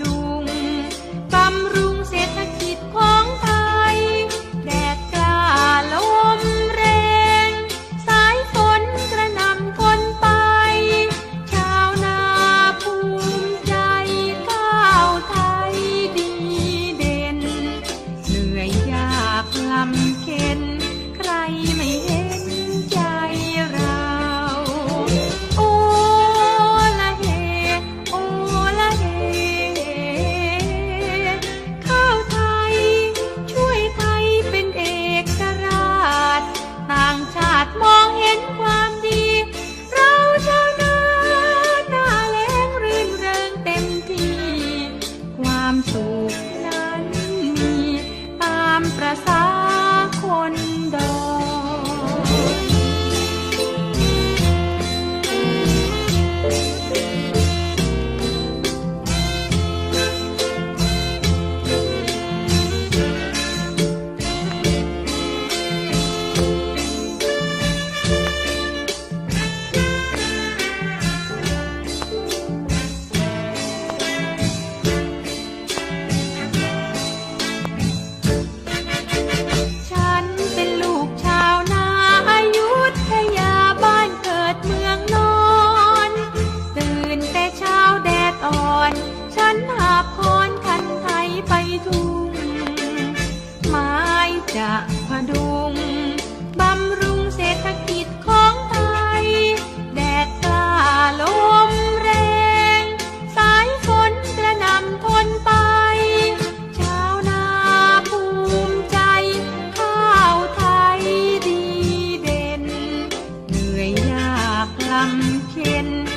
ดุงบำรุงเศรษฐกิจข I'm pumpkin